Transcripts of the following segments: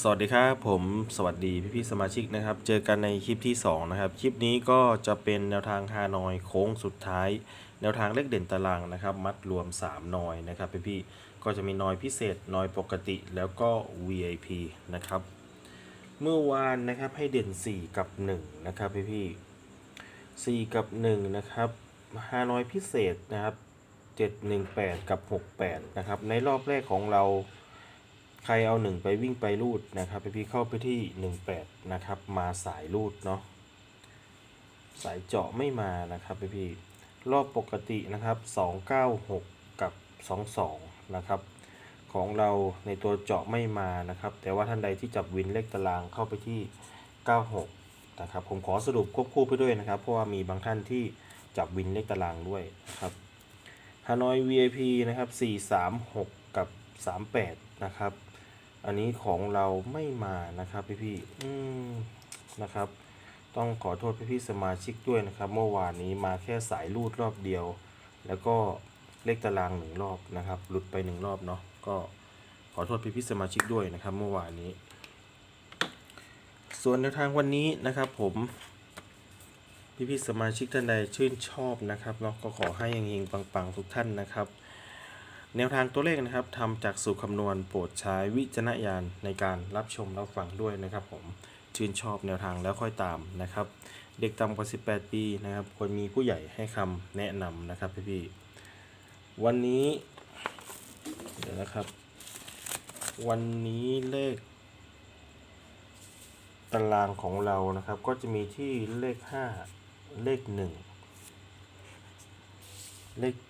สวัสดีครับผมสวัสดีพี่พี่ๆสมาชิกนะครับ เจอกันในคลิปที่ 2 นะครับ คลิปนี้ก็จะเป็นแนวทางฮานอยโค้งสุดท้าย แนวทางเลขเด่นตารางนะครับ มัดรวม 3 นอยนะครับพี่พี่ๆก็จะมีนอยพิเศษนอยปกติแล้วก็ VIP นะครับ เมื่อวานนะครับให้เด่น 4 กับ 1 นะครับพี่พี่ๆ4กับ 1 นะครับฮานอยพิเศษนะครับ 718 กับ 68 นะครับ ในรอบแรกของเรา ใครเอาหนึ่งไปวิ่งไปรูดนะครับพี่พี่เข้าไปที่หนึ่งแปดนะครับ มาสายรูดเนาะสายเจาะไม่มานะครับพี่พี่รอบปกตินะครับสองเก้าหกกับสองสองนะครับ ของเราในตัวเจาะไม่มานะครับ แต่ว่าท่านใดที่จับวินเลขตารางเข้าไปที่ 96 นะครับผมขอสรุปควบคู่ไปด้วยนะครับ เพราะว่ามีบางท่านที่จับวินเลขตารางด้วยนะครับฮานอย VIP นะครับ 436 กับ 38 นะครับ อันนี้ของเราไม่มานะครับพี่พี่อืมนะครับ ต้องขอโทษพี่พี่สมาชิกด้วยนะครับ เมื่อวานนี้มาแค่สายรูดรอบเดียว แล้วก็เลขตารางหนึ่งรอบนะครับ หลุดไปหนึ่งรอบเนาะก็ขอโทษพี่พี่สมาชิกด้วยนะครับ เมื่อวานนี้ ส่วนแนวทางวันนี้นะครับ ผมพี่พี่สมาชิกท่านใดชื่นชอบนะครับเนาะก็ขอให้เฮงๆปังๆทุกท่านนะครับ แนวทางตัวเลขนะครับทำจากสูตรคำนวณโปรดใช้วิจารณญาณในการรับชมรับฟังด้วยนะครับผมชื่นชอบแนวทางแล้วค่อยตามนะครับ เด็กต่ำกว่า 18 ปีนะครับควรมีผู้ใหญ่ให้คำแนะนำนะครับพี่พี่ๆวันนี้เดี๋ยวนะครับ วันนี้เลข ตารางของเรานะครับ ก็จะมีที่เลข 5 เลข 1 เลข 7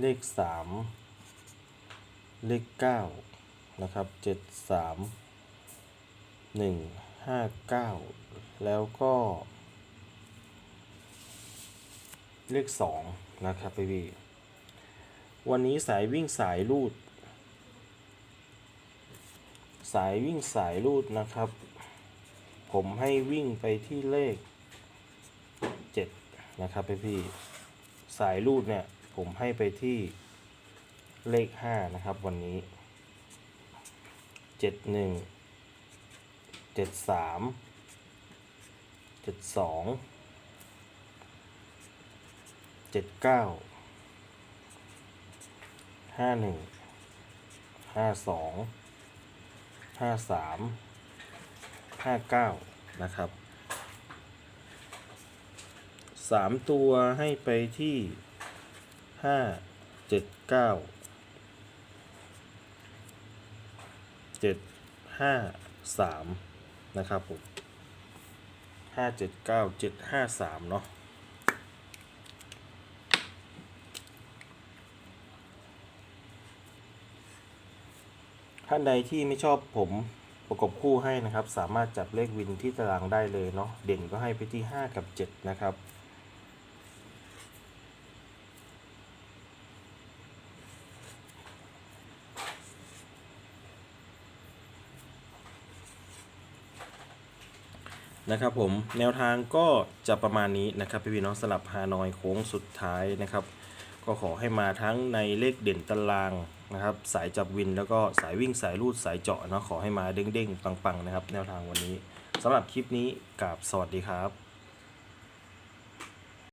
เลขสามเลขเก้านะครับเจ็ดสามหนึ่งห้าเก้าแล้วก็ เลขสองนะครับพี่พี่วันนี้สายวิ่งสายรูด สายวิ่งสายรูดนะครับ ผมให้วิ่งไปที่เลขเจ็ดนะครับพี่พี่สายรูดเนี่ย ผมให้ไปที่เลขห้านะครับ วันนี้เจ็ดหนึ่งเจ็ดสามเจ็ดสองเจ็ดเก้าห้าหนึ่งห้าสองห้าสามห้าเก้านะครับสามตัวให้ไปที่ ห้าเจ็ดเก้าเจ็ดห้าสามนะครับผมห้าเจ็ดเก้าเจ็ดห้าสามเนาะท่านใดที่ไม่ชอบผมประกบคู่ให้นะครับ สามารถจับเลขวินที่ตารางได้เลยเนาะเด่นก็ให้ไปที่ 5 กับ 7 นะครับ นะครับผมแนวทางก็จะประมาณนี้นะครับพี่พี่น้องสลับฮานอยโค้งสุดท้ายนะครับ ก็ขอให้มาทั้งในเลขเด่นตารางนะครับ สายจับวินแล้วก็สายวิ่งสายรูดสายเจาะเนาะขอให้มาเด้งๆปังๆนะครับ แนวทางวันนี้สำหรับคลิปนี้กับสวัสดีครับ